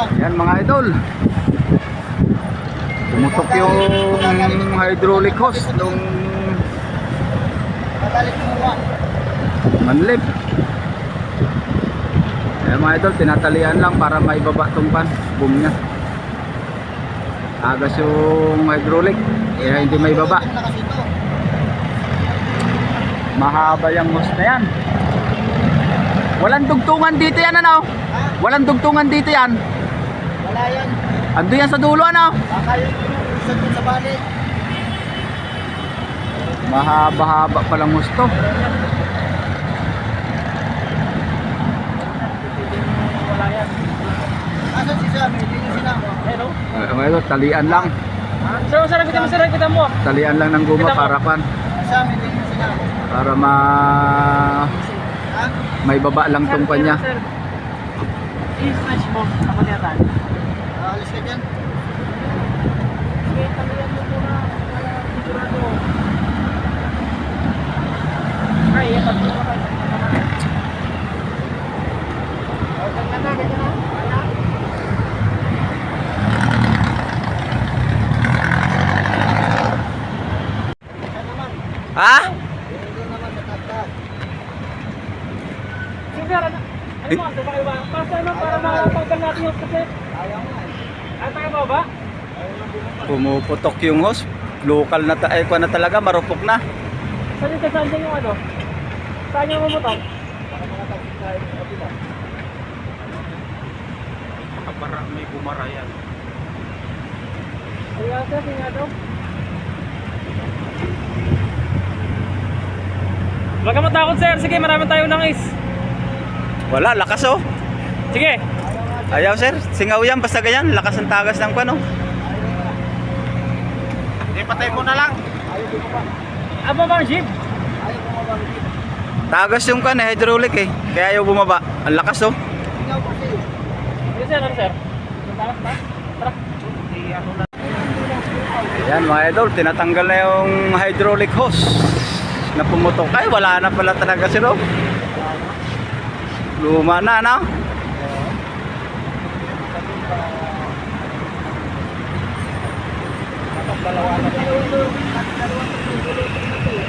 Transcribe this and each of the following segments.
Yan mga idol. Tumutok yung hydraulic hose nung manlip. Yan mga idol, tinatalian lang para maibaba tong pan. Boom niya. Agas yung hydraulic. Kaya hindi may baba. Na kasi ito? Mahaba yung hose na yan. Walang dugtungan dito yan ano? Walang dugtungan dito yan. Wala yan. Ando yan sa dulo ano? Baka yung isang dun sa bali. Mahaba-haba palang hose to. Wala yan. Asan si Sam? Hindi niya sinama. Hello? Well, talian lang. Sir, sir, kita mo, sir, kita mo. Talian lang ng guma para pan. Sam, hindi niya sinama. Para ma Ha? may baba lang tong kanya. I-smash mo. Ako niya tayo. Alis ka dyan. Sige, talihan mo muna. Sigurado. Ay, mo. Okay. Wala. Isa naman. Ha? Sige, ano? Ano mo? Ano ba kayo ba? Para natin yung kasi. Ayaw nga eh. Ano tayo ba? Pumuputok yung hose. Local na ta ay kuha na talaga, marupok na. Saan yung saan dyan yung ano? Saan yung sa kabila. Para may bumara yan. Sige nga daw. Huwag ka matakot, sir. Sige, marami tayong nangis. Wala, lakas oh. Sige. Ayaw sir, singaw yan basta ganyan, lakas ang tagas ng pano. Hindi, patay mo na lang. Ayaw di mo ba? Aba bang jeep? Ayaw mo ba? Tagas yung kan, eh, hydraulic eh. Kaya ayaw bumaba. Ang lakas oh. Ikaw kasi. Sige, sir, ano, sir? Tara, tara. Tara. Ayan mga idol, tinatanggal na yung hydraulic hose na pumutok. Ay, wala na pala talaga sila. oh. Luma na, no?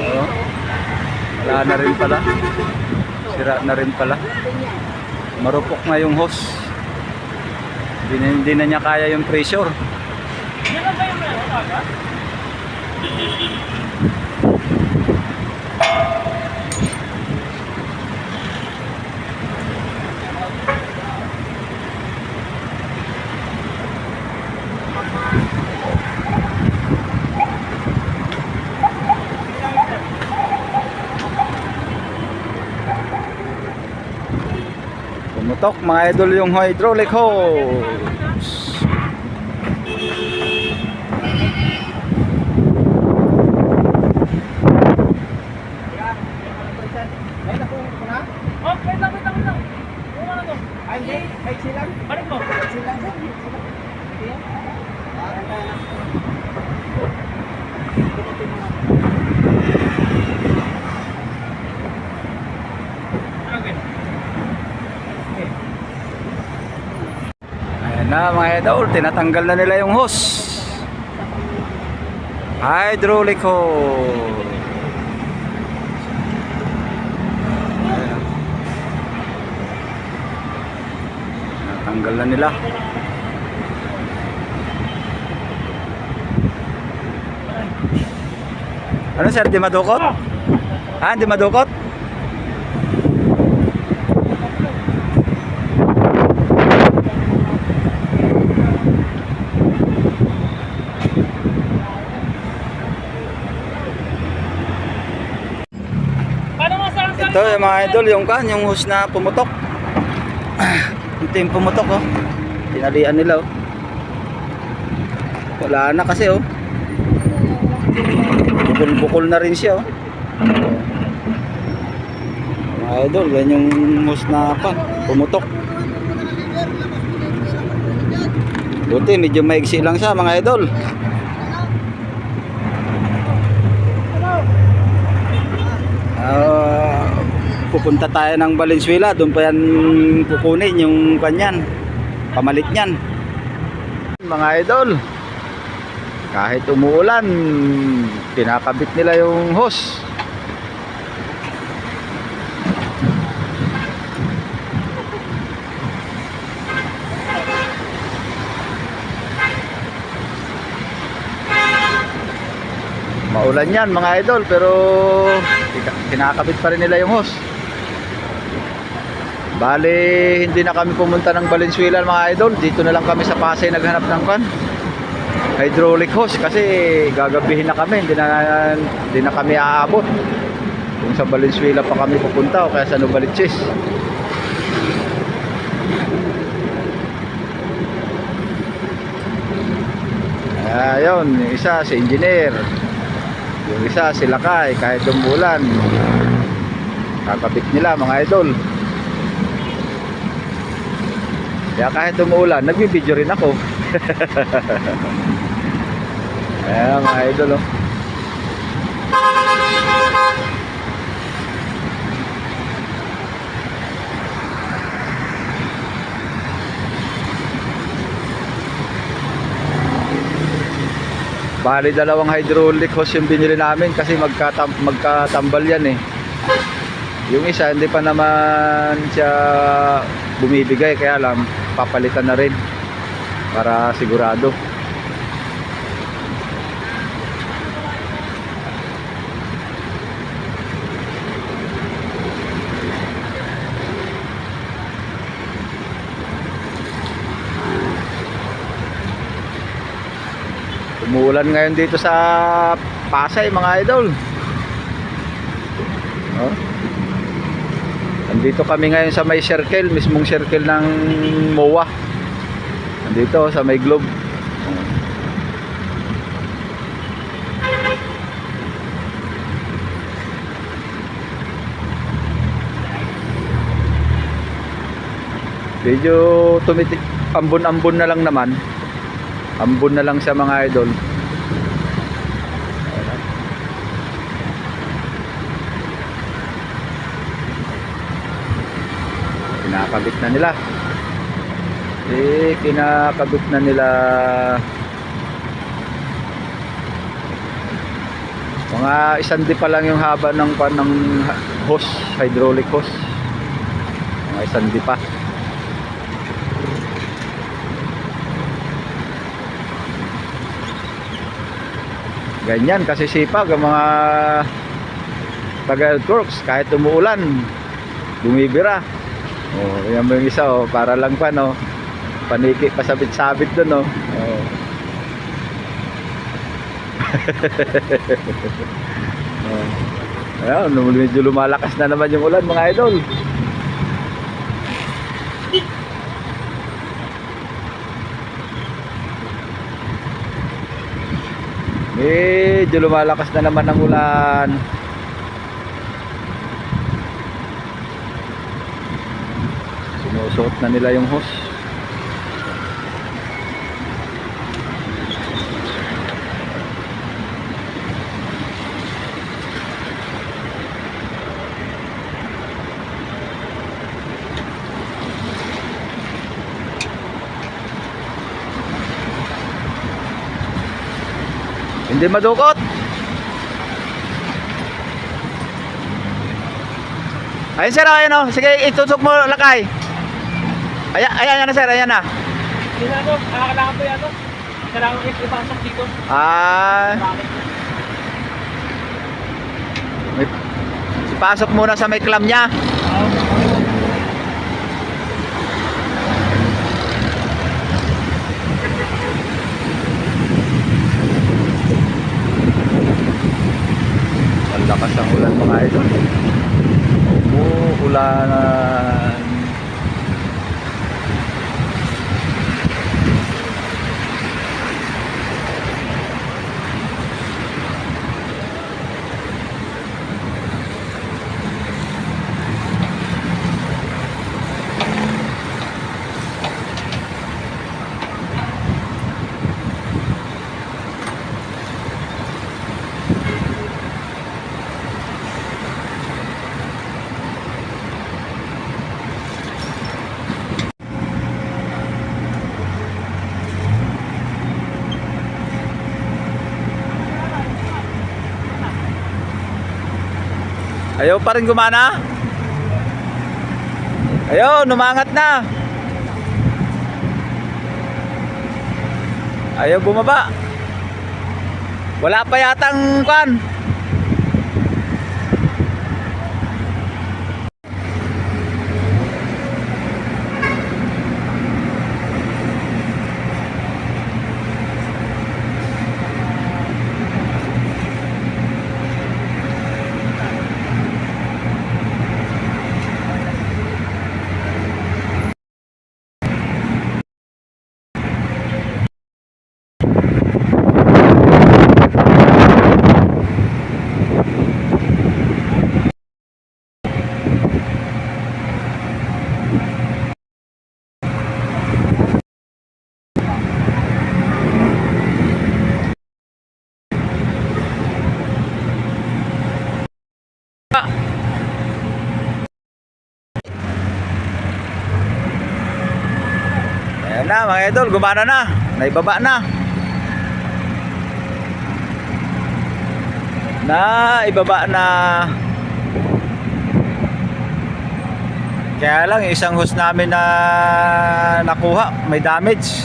Oo. Wala na rin pala. Sira na rin pala. Marupok na yung hose. Hindi na, hindi na niya kaya yung pressure. Yan ba yung ano, aga? Pumutok mga idol yung hydraulic hose. Ay, naku, ko na? Oh, wait lang, wait lang, wait lang. Yung ano to? Ay, hindi. Ay, silang. Balik mo. Silang, sir. Silang. Sige. Ah, kaya na. Okay. Ayan na mga idol, tinatanggal na nila yung hose. Hydraulic hose. Tinatanggal na nila. Ano sir, di madukot? Ha, di madukot? Ito yung mga idol, yung kan, yung hose na pumutok. Ito yung pumutok oh. Tinalian nila oh. Wala na kasi oh. Bukol-bukol na rin siya oh. Mga idol, yan yung hose na pan, pumutok. Buti, medyo maigsi lang siya mga idol. Ah, pupunta tayo ng Valenzuela, doon pa yan kukunin yung kanyan. pamalit niyan. Mga idol, kahit umuulan, kinakabit nila yung hose. Maulan yan mga idol pero kinakabit pa rin nila yung hose. Bale, hindi na kami pumunta ng Valenzuela mga idol. Dito na lang kami sa Pasay naghanap ng kan. Hydraulic hose kasi gagabihin na kami. Hindi na, hindi na kami aabot. Kung sa Valenzuela pa kami pupunta o kaya sa Novaliches. Ayun, yung isa si engineer. Yung isa si Lakay kahit umulan. Kakabit nila mga idol. Kaya kahit umuulan, nagbibideo rin ako. Ayan mga idol oh. Bali dalawang hydraulic hose yung binili namin kasi magkatam magkatambal yan eh. Yung isa hindi pa naman siya bumibigay kaya lang papalitan na rin para sigurado. Umuulan ngayon dito sa Pasay mga idol. Oh. Andito kami ngayon sa may circle, mismong circle ng MOA. Andito sa may globe. Medyo tumitik ambon-ambon na lang naman. Ambon na lang sa mga idol. Kinakabit na nila. Eh, kinakabit na nila mga isang di pa lang yung haba ng pan ng hose, hydraulic hose. Mga isang di pa. Ganyan kasi sipag ang mga taga Elcorks kahit umuulan bumibira. Oh, yan mo yung isa oh, para lang pa no. Paniki pasabit-sabit doon oh. oh. oh. Ayun, medyo lumalakas na naman yung ulan mga idol. Medyo lumalakas na naman ang ulan. Sinusuot na nila yung hose. Hindi madukot. Ayun sir, ayun oh. Sige, itutok mo lakay. Ayan, ayan na sir, ayan na. Yun ano, ah, kailangan po yan ano. Kailangan ko ipasok dito. Ah, ipasok muna sa may clam niya. Ang lakas ang ulan mga idol. Umuulan. Ayaw pa rin gumana? Ayun, numangat na. Ayaw bumaba. Wala pa yatang kan. Na mga idol, gumana na. Naibaba na. Na ibaba na. Kaya lang isang host namin na nakuha, may damage.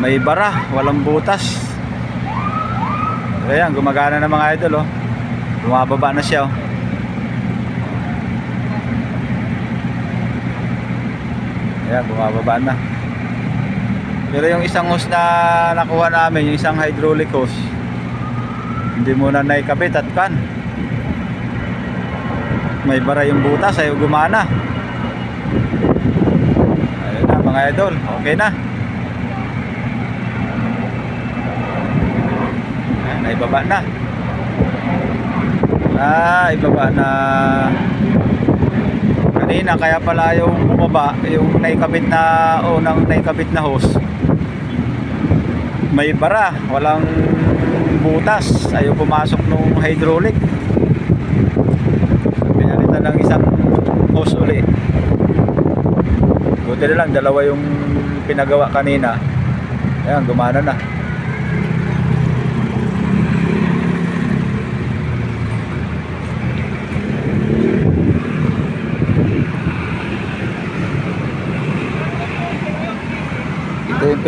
May bara, walang butas. Ayan, gumagana na mga idol oh. Bumababa na siya oh. Ayan, bumababa na. Pero yung isang hose na nakuha namin, yung isang hydraulic hose, hindi muna naikabit at kan. May bara yung butas, ayaw gumana. Ayun na mga idol, okay na. Ayan, naibaba na. Ah, ibaba na kanina kaya pala yung bumaba yung naikabit na unang naikabit na hose. May bara walang butas. Ayaw pumasok nung hydraulic. Pinalitan ng isang hose uli. Buti na lang dalawa yung pinagawa kanina. Ayan gumana na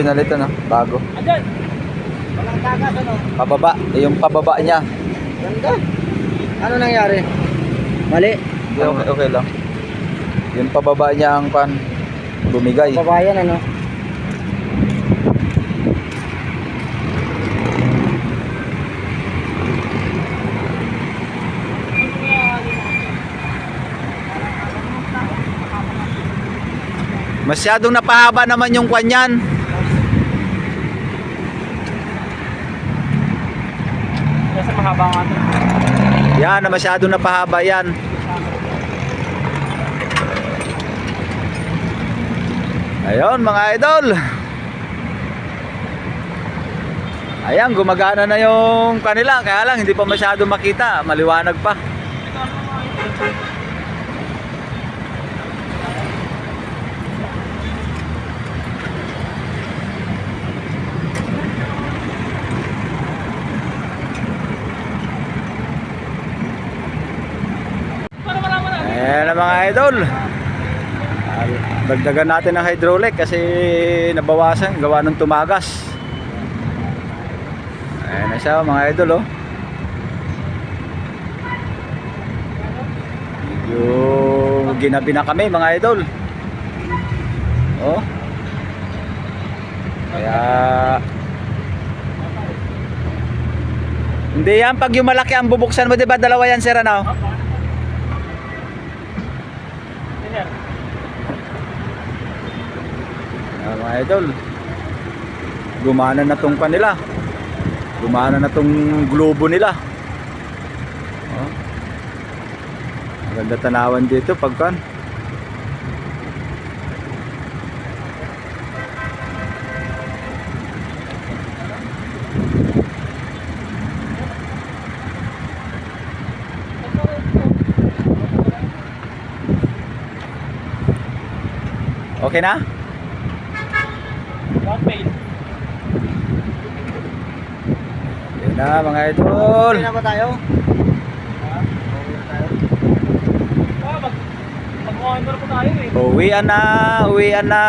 pinalitan ah, bago Andyan! Walang tagas ano? pababa yung pababa niya Ganda. Ano nangyari? Mali. Hindi, okay, okay lang. Yung pababa niya ang pan bumigay. Babayan ano? Masyadong napahaba naman yung kwan mahaba nga ito. Yan, na masyadong napahaba yan. Ayun mga idol. Ayan, gumagana na yung kanila. Kaya lang, hindi pa masyado makita. Maliwanag pa. Para mga idol. Dagdagan natin ng hydraulic kasi nabawasan gawa ng tumagas. Ayan na siya mga idol oh. Medyo ginabi na kami mga idol. Oh. Kaya Hindi yan pag yung malaki ang bubuksan mo 'di ba dalawa yan sir ano? Engineer. Mga idol. Gumana na tong kanila. Gumana na tong globo nila. Oh. Maganda tanawan dito pagkan. Okay na? Yun na mga idol. Okay na ba tayo? Uwian na, uwian na.